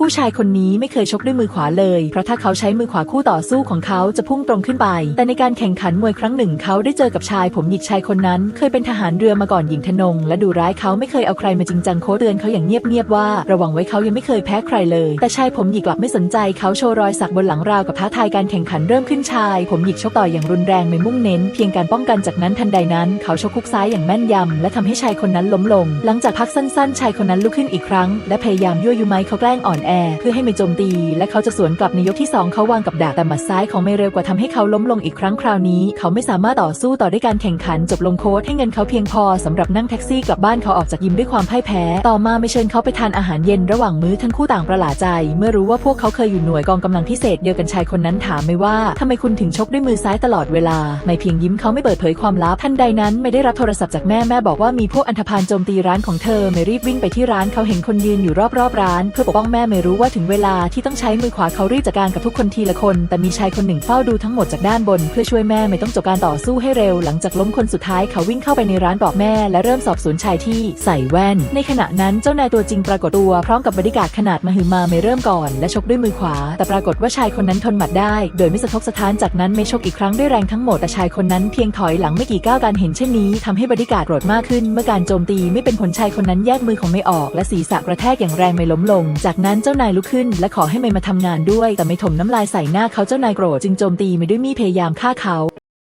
ผู้ชายคนนี้ไม่เคยชกด้วยมือขวาเลย เพราะถ้าเขาใช้มือขวาคู่ต่อสู้ของเขาจะพุ่งตรงขึ้นไป แต่ในการแข่งขันมวยครั้งหนึ่งเขาได้เจอกับชายผมหยิกชายคนนั้น เคยเป็นทหารเรือมาก่อนหญิงทนง และดูร้ายเขาไม่เคยเอาใครมาจริงจังโค้เตือนเขาอย่างเงียบๆว่า ระวังไว้เขายังไม่เคยแพ้ใครเลย แต่ชายผมหยิกกลับไม่สนใจเขาโชว์รอยสักบนหลังราวกับท้าทายการแข่งขันเริ่มขึ้นชาย ผมหยิกชกต่อยอย่างรุนแรงไม่มุ่งเน้น เพียงการป้องกันจากนั้นทันใดนั้น เขาชกคุกซ้ายอย่างแม่นยำและทำให้ชายคนนั้นล้มลง หลังจากพักสั้น ๆ ชายคนนั้นลุกขึ้นอีกครั้ง และพยายามยั่วยุไมเขาแกล้งอ่อนแอเพื่อให้ไม่โจมตี และเขาจะสวนกลับในยกที่สองเขาวางกับดักแต่หมัดซ้ายของไมเร็วกว่าทำให้เขาล้มลงอีกครั้งคราวนี้ เขาไม่สามารถต่อสู้ต่อด้วยการแข่งขันจบลงโค้ชให้เงินเขาเพียงพอสำหรับนั่งแท็กซี่กลับบ้านเขาออกจากยิมด้วยความพ่ายแพ้ ต่อมาไม่เชิญเขาไปทานอาหารเย็นระหว่างมื้อทั้งคู่ต่างประหลาดใจ เมื่อรู้ว่าพวกเขาเคยอยู่หน่วยกองกำลังพิเศษเดียวกันชายคนนั้นถามไม่ว่าทำไมคุณถึงชกด้วยมือซ้ายตลอดเวลา ไม่เพียงยิ้มเขาไม่เปิดเผยความลับทันใดนั้นไม่ได้รับโทรศัพท์จากแม่แม่บอกว่ามีพวกอันธพาลโจมตีร้านของเธอไม่รีบวิ่งไปที่ร้านเขาเห็นคนยืนอยู่รอบๆร้าน เพื่อปกป้องแม่ไม่รู้ว่าถึงเวลาที่ต้องใช้มือขวาเขารีบจัดการกับทุกคนทีละคน แต่มีชายคนหนึ่งเฝ้าดูทั้งหมดจากด้านบน เพื่อช่วยแม่ไม่ต้องจบการต่อสู้ให้เร็ว หลังจากล้มคนสุดท้ายเขาวิ่งเข้าไปในร้านบอกแม่และเริ่มสอบสวนชายที่ใส่แว่น ในขณะนั้นเจ้านายตัวจริงปรากฏตัวพร้อมกับบริการขนาดมหึมาไม่เริ่มก่อน และชกด้วยมือขวา แต่ปรากฏว่าชายคนนั้นทนหมัดได้ โดยไม่สะทกสะท้านจากนั้นไม่ชกอีกครั้งด้วยแรงทั้งหมดแต่ชายคนนั้นเพียงถอยหลังไม่กี่ก้าวการเห็นเช่นนี้ทำให้บริการโกรธมากขึ้น เมื่อการโจมตีไม่เป็นผลชายคนนั้นแยกมือของไม่ออก และศีรษะกระแทกอย่างแรงไม่ล้มลง จากนั้นเจ้านายลุกขึ้น และขอให้ไม่มาทำงานด้วย แต่ไม่ถมน้ำลายใส่หน้าเขาเจ้านายโกรธจึงโจมตีไม่ด้วยมีดพยายามฆ่าเขา